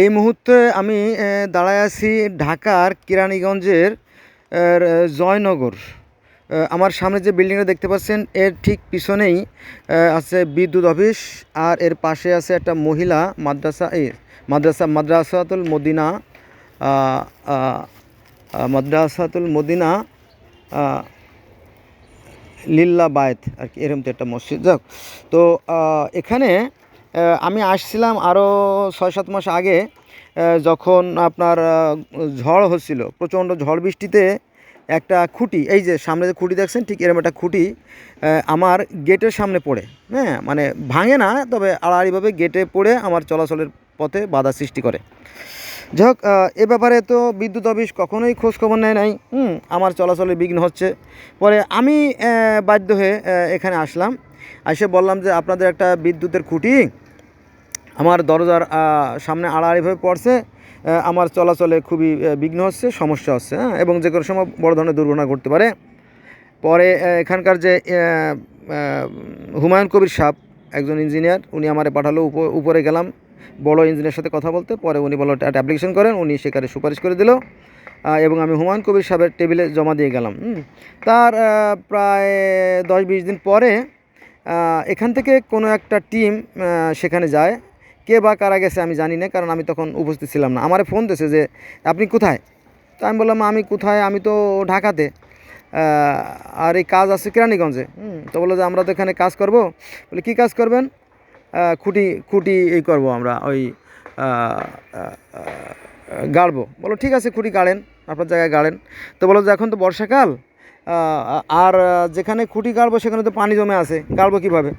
এই মুহূর্তে আমি দাঁড়ায় আছি ঢাকার কেরানীগঞ্জের জয়নগর। আমার সামনে যে বিল্ডিংটা দেখতে পাচ্ছেন, এর ঠিক পিছনেই আছে বিদ্যুৎ অফিস আর এর পাশে আছে একটা মহিলা মাদ্রাসা এই মাদ্রাসা, মাদ্রাসাতুল মদিনা মাদ্রাসাতুল মদিনা লিল্লা বায়েত আর কি এরকম তো একটা মসজিদ। যাক, তো এখানে আমি আসছিলাম আরও ছয় সাত মাস আগে যখন আপনার ঝড় হচ্ছিল, প্রচণ্ড ঝড় বৃষ্টিতে একটা খুঁটি, এই যে সামনে যে খুঁটি দেখছেন, ঠিক এরকম একটা খুঁটি আমার গেটের সামনে পড়ে হ্যাঁ মানে ভাঙে না, তবে আড়াআড়িভাবে গেটে পড়ে আমার চলাচলের পথে বাধা সৃষ্টি করে। যাই এ ব্যাপারে তো বিদ্যুৎ অফিস কখনোই খোঁজখবর নেয় নাই, হুম, আমার চলাচলের বিঘ্ন হচ্ছে। পরে আমি বাধ্য হয়ে এখানে আসলাম। এসে বললাম যে আপনাদের একটা বিদ্যুতের খুঁটি আমার দরজার সামনে আড়াআড়িভাবে পড়ছে আমার চলাচলে খুবই বিঘ্ন হচ্ছে, সমস্যা হচ্ছে হ্যাঁ? এবং যে কোনো সময় বড় ধরনের দুর্ঘটনা ঘটতে পারে। পরে এখানকার যে হুমায়ুন কবির সাহ একজন ইঞ্জিনিয়ার, উনি আমারে পাঠালো, উপ- উপরে গেলাম, বড় ইঞ্জিনিয়ার সাথে কথা বলতে, পরে উনি বলল, একটা অ্যাপ্লিকেশন করেন। উনি সেখানে সুপারিশ করে দিল এবং আমি হুমায়ুন কবির সাহেবের টেবিলে জমা দিয়ে গেলাম তার প্রায় দশ বিশ দিন পরে এখান থেকে কোনো একটা টিম সেখানে যায়। কে বা কারা গেছে আমি জানি না, কারণ আমি তখন উপস্থিত ছিলাম না। আমার ফোন দিয়েছে যে, আপনি কোথায়? তো আমি বললাম, আমি কোথায়? আমি তো ঢাকাতে। আর এই কাজ আছে কেরানীগঞ্জে। তো বলল যে, আমরা তো এখানে কাজ করব। বলে, কী কাজ করবেন? খুঁটি খুঁটি এই করব আমরা, ওই গাড়বো। বলো ঠিক আছে, খুঁটি গাড়েন, আপনার জায়গায় গাড়েন। তো বলো যে, এখন তো বর্ষাকাল। আর যেখানে খুঁটি গাড়বো সেখানে তো পানি জমে আছে। গাড়বো কীভাবে?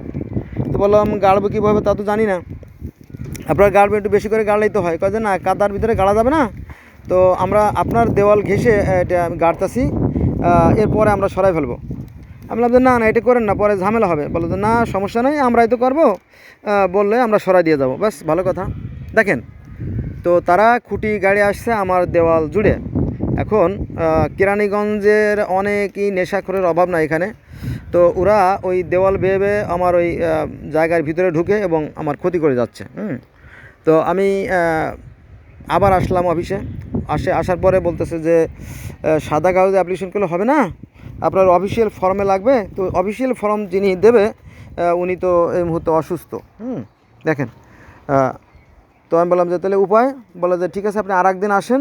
তো বললাম, গাড়বো কীভাবে তা তো জানি না। আপনার গাড়বে একটু বেশি করে গাড়লেই তো হয়। যে না, কাদার ভিতরে গাড়া যাবে না? তো আমরা আপনার দেওয়াল ঘেসে এটা গাড়তাছি। এরপরে আমরা সরাই ফেলব। আমি বললাম না না, এটা করেন না, পরে ঝামেলা হবে। বলো না, সমস্যা নেই, আমরাই তো করব। বললে আমরা সরাই দিয়ে যাব। ব্যাস, ভালো কথা। দেখেন, তো তারা খুঁটি গাড়ি আসছে, আমার দেওয়াল জুড়ে। এখন কেরানীগঞ্জের অনেকই নেশাখোরের অভাব না এখানে। তো ওরা ওই দেওয়াল বেয়ে বেয়ে আমার ওই জায়গার ভিতরে ঢুকে এবং আমার ক্ষতি করে যাচ্ছে, হুম। তো আমি আবার আসলাম অফিসে। আসে, আসার পরে বলতেছে যে সাদা কাগজে অ্যাপ্লিকেশন করলে হবে না? আপনার অফিসিয়াল ফর্মে লাগবে? তো অফিসিয়াল ফর্ম যিনি দেবে উনি তো এই মুহূর্তে অসুস্থ, হুম। দেখেন তো আমি বললাম যে, তাহলে উপায়? বলে যে, ঠিক আছে, আপনি আর একদিন আসেন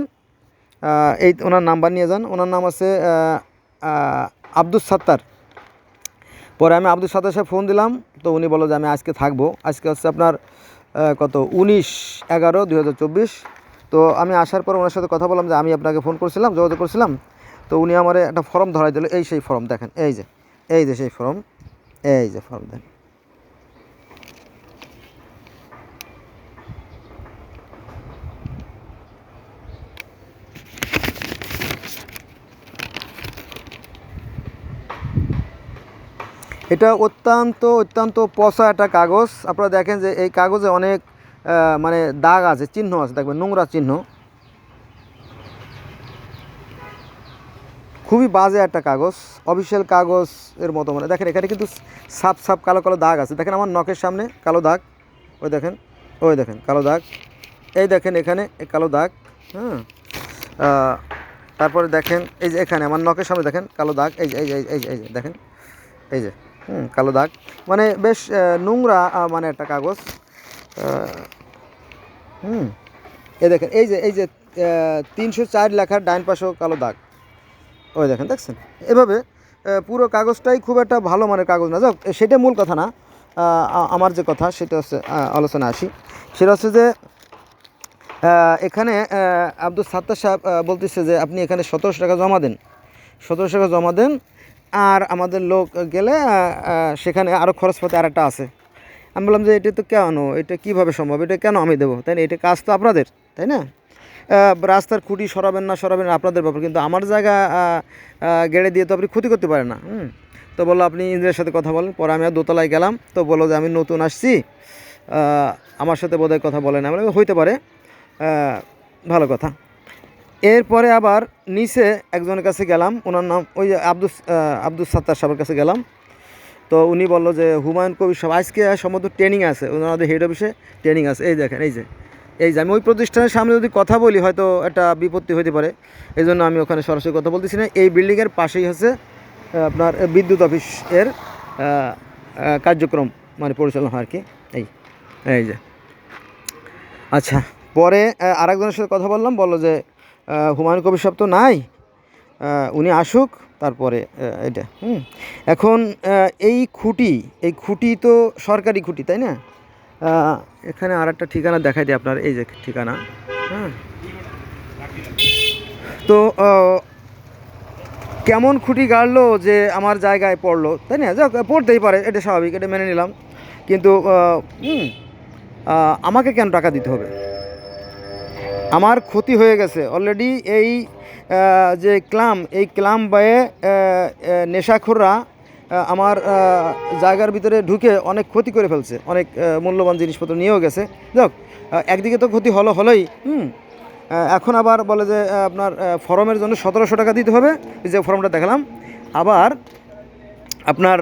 এই ওনার নাম্বার নিয়ে যান। ওনার নাম আছে আব্দুস সাত্তার। পরে আমি আব্দুল সাত্তার সাহেব ফোন দিলাম, তো উনি বলল যে আমি আজকে থাকব। আজকে হচ্ছে আপনার কত? উনিশ এগারো চব্বিশ। তো আমি আসার পর ওনার সাথে কথা বললাম যে আমি আপনাকে ফোন করছিলাম, যোগাযোগ করছিলাম। তো উনি আমার একটা ফর্ম ধরাই দিল। এই সেই ফর্ম দেখেন, এই যে এই যে সেই ফর্ম এই যে ফর্ম দেখেন। এটা অত্যন্ত অত্যন্ত পচা একটা কাগজ। আপনারা দেখেন যে এই কাগজে অনেক মানে দাগ আছে চিহ্ন আছে দেখবেন নোংরা চিহ্ন। খুবই বাজে একটা কাগজ অফিসিয়াল কাগজ এর মতো মানে। দেখেন এখানে কিন্তু সাপ সাপ কালো কালো দাগ আছে। দেখেন আমার নখের সামনে কালো দাগ। ওই দেখেন ওই দেখেন কালো দাগ। এই দেখেন এখানে কালো দাগ হ্যাঁ তারপরে দেখেন এই যে এখানে আমার নখের সামনে দেখেন কালো দাগ। এই যে এই যে, এই যে দেখেন। এই যে হুম, কালো দাগ। মানে বেশ নোংরা মানে একটা কাগজ। হুম। এই দেখেন, এই যে এই যে তিনশো চার লেখার ডাইন পাশেও কালো দাগ। ওই দেখেন, দেখছেন? এভাবে পুরো কাগজটাই খুব একটা ভালো মানের কাগজ না। যাক, সেটা মূল কথা না। আমার যে কথা, সেটা হচ্ছে আলোচনা আসি। সেটা হচ্ছে যে এখানে আব্দুল সাত্তার সাহেব বলতেছে যে, আপনি এখানে সতেরোশো টাকা জমা দেন। সতেরোশো টাকা জমা দেন আর আমাদের লোক গেলে সেখানে আরও খরচপাতি আর একটা আছে। আমি বললাম যে এটা তো কেন? এটা কীভাবে সম্ভব? এটা কেন আমি দেবো? তাই না? এটা কাজ তো আপনাদের তাই না? রাস্তার খুঁটি সরাবেন না সরাবেন আপনাদের ব্যাপার কিন্তু আমার জায়গা গেড়ে দিয়ে তো আপনি ক্ষতি করতে পারেন না হুম? তো বলল আপনি ইন্দ্রের সাথে কথা বলেন। পরে আমি আর দোতলায় গেলাম তো বলল যে আমি নতুন আসছি। আমার সাথে বোধহয় কথা বলেন আমি বললাম, হইতে পারে। ভালো কথা। এরপরে আবার নিচে একজনের কাছে গেলাম ওনার নাম ওই আব্দুস আহ, আব্দুস সাত্তার সাহেবের কাছে গেলাম। তো উনি বলল যে হুমায়ুন কবির সাহেব আজকে সম্ভবত ট্রেনিং আছে। ওনাদের হেড অফিসে ট্রেনিং আছে। এই দেখেন এই যে এই যে আমি ওই প্রতিষ্ঠানের সামনে যদি কথা বলি হয়তো একটা বিপত্তি হতে পারে। এই জন্য আমি ওখানে সরাসরি কথা বলতেছি না। এই বিল্ডিংয়ের পাশেই হচ্ছে আপনার বিদ্যুৎ অফিস এর কার্যক্রম মানে পরিচালনা হয় আর কি। এই এই যে। আচ্ছা পরে আরেকজনের সাথে কথা বললাম বলল যে হুমায়ুন কবির সাহেব তো নাই। উনি আসুক, তারপরে এটা, হুম। এখন এই খুঁটি এই খুঁটি তো সরকারি খুঁটি, তাই না? এখানে আর একটা ঠিকানা দেখাই দিই আপনার, এই যে ঠিকানা হ্যাঁ। তো কেমন খুঁটি গাড়লো যে আমার জায়গায় পড়ল, তাই না? যাক, পড়তেই পারে, এটা স্বাভাবিক, এটা মেনে নিলাম। কিন্তু আমাকে কেন টাকা দিতে হবে? আমার ক্ষতি হয়ে গেছে। অলরেডি এই যে ক্লাম, এই ক্লাম বায়ে নেশাখোররা আমার জায়গার ভিতরে ঢুকে অনেক ক্ষতি করে ফেলছে। অনেক মূল্যবান জিনিসপত্র নিয়েও গেছে। যাক একদিকে তো ক্ষতি হলো হলোই, হুম? এখন আবার বলে যে আপনার ফর্মের জন্য সতেরোশো টাকা দিতে হবে। যে ফর্মটা দেখালাম। আবার আপনার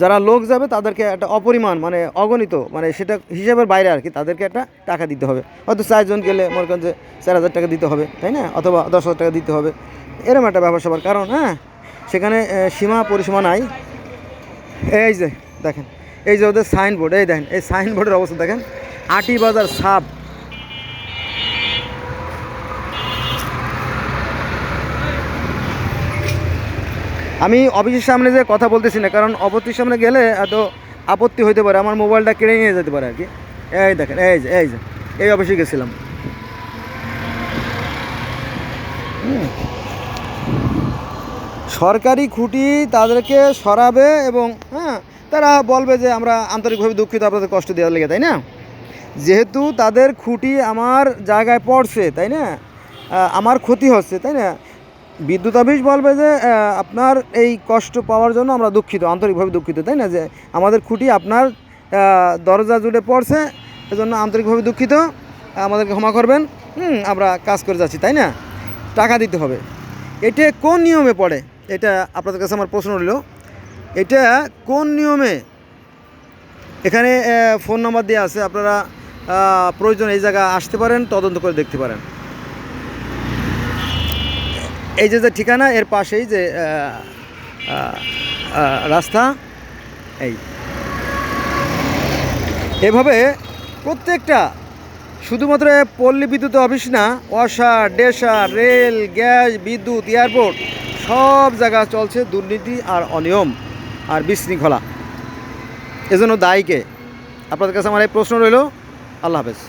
যারা লোক যাবে তাদেরকে একটা অপরিমাণ মানে অগণিত মানে সেটা হিসাবের বাইরে আর কি, তাদেরকে একটা টাকা দিতে হবে। হয়তো চারজন গেলে মনে করেন যে চার হাজার টাকা দিতে হবে, তাই না? অথবা দশ হাজার টাকা দিতে হবে। এরকম একটা ব্যাপার স্যাপার কারণ হ্যাঁ? সেখানে সীমা পরিসীমা নাই। এই যে, দেখেন, এই যে ওদের সাইনবোর্ড এই দেখেন, এই সাইনবোর্ডের অবস্থা দেখেন। আটি বাজার সাব আমি অফিসের সামনে যে কথা বলতেছি না, কারণ অফিসের সামনে গেলে এত আপত্তি হইতে পারে, আমার মোবাইলটা কেড়ে নিয়ে যেতে পারে আর কি। এই দেখেন, এই যে এই যে, এই অফিসে গেছিলাম। সরকারি খুঁটি তাদেরকে সরাবে এবং হ্যাঁ তারা বলবে যে আমরা আন্তরিকভাবে দুঃখিত, আপনাদের কষ্ট দেওয়ার লেগে, তাই না? যেহেতু তাদের খুঁটি আমার জায়গায় পড়ছে, তাই না? আমার ক্ষতি হচ্ছে, তাই না? বিদ্যুৎ অফিস বলবে যে আপনার এই কষ্ট পাওয়ার জন্য আমরা দুঃখিত, আন্তরিকভাবে দুঃখিত, তাই না? যে আমাদের খুঁটি আপনার দরজা জুড়ে পড়ছে, এজন্য আন্তরিকভাবে দুঃখিত। আমাদেরকে ক্ষমা করবেন। হুম, আমরা কাজ করে যাচ্ছি, তাই না? টাকা দিতে হবে। এটা কোন নিয়মে পড়ে? এটা আপনাদের কাছে আমার প্রশ্ন রইল। এটা কোন নিয়মে? এখানে ফোন নাম্বার দেওয়া আছে, আপনারা প্রয়োজন এই জায়গা আসতে পারেন, তদন্ত করে দেখতে পারেন। এই যে যে ঠিকানা, এর পাশেই যে রাস্তা, এই। এভাবে প্রত্যেকটা, শুধুমাত্র পল্লী বিদ্যুৎ অফিস না অসা ডেসা রেল, গ্যাস, বিদ্যুৎ, এয়ারপোর্ট, সব জায়গা চলছে দুর্নীতি আর অনিয়ম আর বিশৃঙ্খলা। এজন্য দায়ীকে, আপনাদের কাছে আমার এই প্রশ্ন রইল। আল্লাহ হাফেজ।